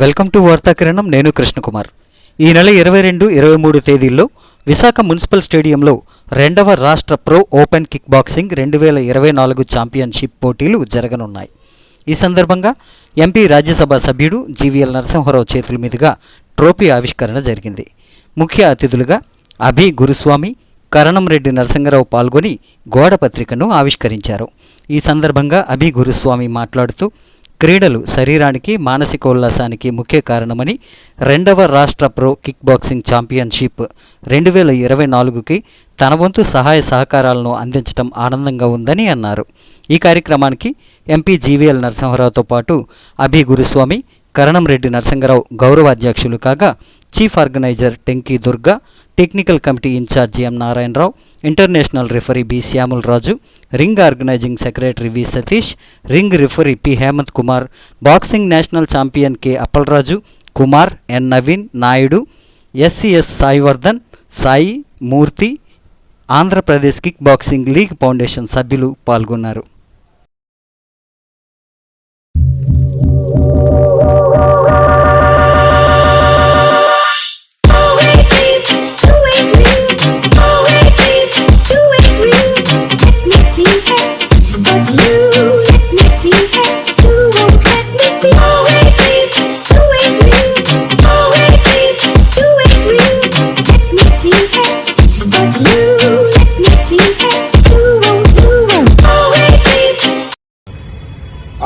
Welcome to వార్తాకిరణం నేను కృష్ణకుమార్. ఈ నెల ఇరవై రెండు ఇరవై మూడు తేదీల్లో విశాఖ మున్సిపల్ స్టేడియంలో రెండవ రాష్ట్ర ప్రో ఓపెన్ కిక్ బాక్సింగ్ రెండు వేల ఇరవై నాలుగు ఛాంపియన్షిప్ పోటీలు జరగనున్నాయి. ఈ సందర్భంగా ఎంపీ రాజ్యసభ సభ్యుడు జీవీఎల్ నరసింహారావు చేతుల మీదుగా ట్రోఫీ ఆవిష్కరణ జరిగింది. ముఖ్య అతిథులుగా అభి గురుస్వామి కరణంరెడ్డి నరసింగరావు పాల్గొని గోడ పత్రికను ఆవిష్కరించారు. ఈ సందర్భంగా అభి గురుస్వామి మాట్లాడుతూ క్రీడలు శరీరానికి మానసికోల్లాసానికి ముఖ్య కారణమని రెండవ రాష్ట్ర ప్రో కిక్ బాక్సింగ్ ఛాంపియన్షిప్ రెండు వేల ఇరవై నాలుగుకి తన వంతు సహాయ సహకారాలను అందించడం ఆనందంగా ఉందని అన్నారు. ఈ కార్యక్రమానికి ఎంపీ జీవీఎల్ నరసింహారావుతో పాటు అభి గురుస్వామి కరణంరెడ్డి నరసింహరావు గౌరవ అధ్యక్షులు కాగా chief organiser Tenki Durga technical committee incharge M Narayanarao international referee B Samuel Raju ring organising secretary V Satish ring referee P Hemanth Kumar boxing national champion K Appalaraju Kumar N Naveen Naidu SCS Saivardhan Sai Murthy Andhra Pradesh kick boxing league foundation సభ్యులు పాల్గొన్నారు.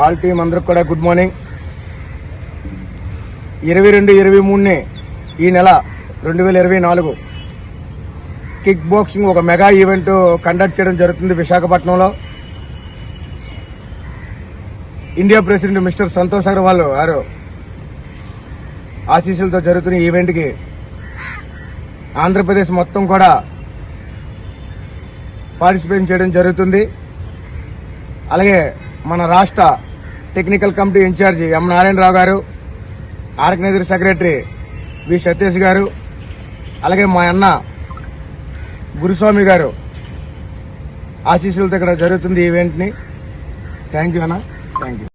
All team అందరికి కూడా good morning. ఇరవై రెండు ఇరవై మూడుని ఈ నెల రెండు వేల ఇరవై నాలుగు కిక్ బాక్సింగ్ ఒక మెగా ఈవెంట్ కండక్ట్ చేయడం జరుగుతుంది విశాఖపట్నంలో. India president mister Santosh Agarwal garu ఆశీస్సులతో జరుగుతున్న ఈవెంట్కి ఆంధ్రప్రదేశ్ మొత్తం కూడా పార్టిసిపేట్ చేయడం జరుగుతుంది. అలాగే మన రాష్ట్ర technical committee incharge M Narayanarao garu organiser secretary వి సతీష్ గారు అలాగే మా అన్న గురుస్వామి గారు. ఆశీస్సులతో ఇక్కడ జరుగుతుంది ఈవెంట్ని. థ్యాంక్ యూ అన్న. Thank you.